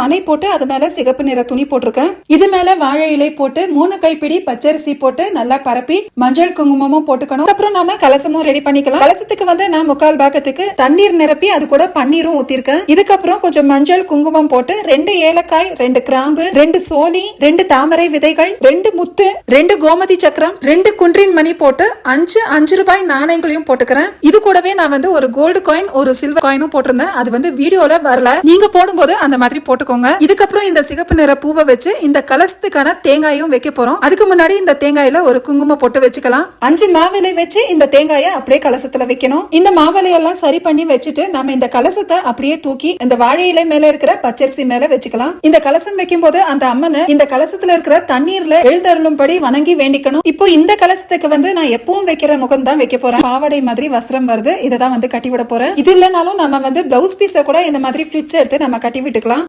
மனை போட்டு அது மேல சிகப்பு நிற துணி போட்டிருக்கேன். இது மேல வாழை இலை போட்டு மூணு கைப்பிடி பச்சரிசி போட்டு நல்லா பரப்பி மஞ்சள் குங்குமமும் போட்டுக்கணும். அப்புறம் நாம கலசமும் ரெடி பண்ணிக்கலாம். கலசத்துக்கு வந்து நான் முக்கால் பாகத்துக்கு தண்ணீர் நிரப்பி அது கூட பன்னீரும் ஊத்திருக்கேன். இதுக்கப்புறம் கொஞ்சம் மஞ்சள் குங்குமம் போட்டு ரெண்டு ஏலக்காய் ரெண்டு கிராம்பு ரெண்டு சோலி ரெண்டு தாமரை விதைகள் ரெண்டு முத்து ரெண்டு கோமதி சக்கரம் ரெண்டு குன்றின் மணி போட்டு அஞ்சு அஞ்சு ரூபாய் நாணயங்களையும் போட்டுக்கிறேன். இது கூடவே நான் வந்து ஒரு கோல்டு காயின் ஒரு சில்வர் காயினும் போட்டிருந்தேன். அது வந்து வீடியோல வரல. நீங்க போடும்போது அந்த மாதிரி போட்டு போட்டுக்கோங்க. இதுக்கப்புறம் இந்த சிகப்பு நிற பூவை வச்சு இந்த கலசத்துக்கான தேங்காயும் வைக்க போறோம். அதுக்கு முன்னாடி இந்த தேங்காயில ஒரு குங்குமம் போட்டு வச்சுக்கலாம். அஞ்சு மாவிலை வச்சு இந்த தேங்காயை அப்படியே கலசத்துல வைக்கணும். இந்த மாவிலையெல்லாம் சரி பண்ணி வச்சுட்டு நம்ம இந்த கலசத்தை அப்படியே தூக்கி இந்த வாழை இலை மேல இருக்கிற பச்சரிசி மேல வச்சுக்கலாம். இந்த கலசம் வைக்கும் போது அந்த அம்மனை இந்த கலசத்துல இருக்கிற தண்ணீர்ல எழுந்தருளும்படி வணங்கி வேண்டிக்கணும். இப்போ இந்த கலசத்துக்கு வந்து நான் எப்பவும் வைக்கிற முகம் தான் வைக்க போறேன். பாவாடை மாதிரி வஸ்திரம் வருது. இதை தான் வந்து கட்டி விட போறேன். இது இல்லைனாலும் நம்ம வந்து பிளவுஸ் பீஸை கூட இந்த மாதிரி ஃபிளிட்ஸ் எடுத்து நம்ம கட்டி விட்டுக்கலாம்.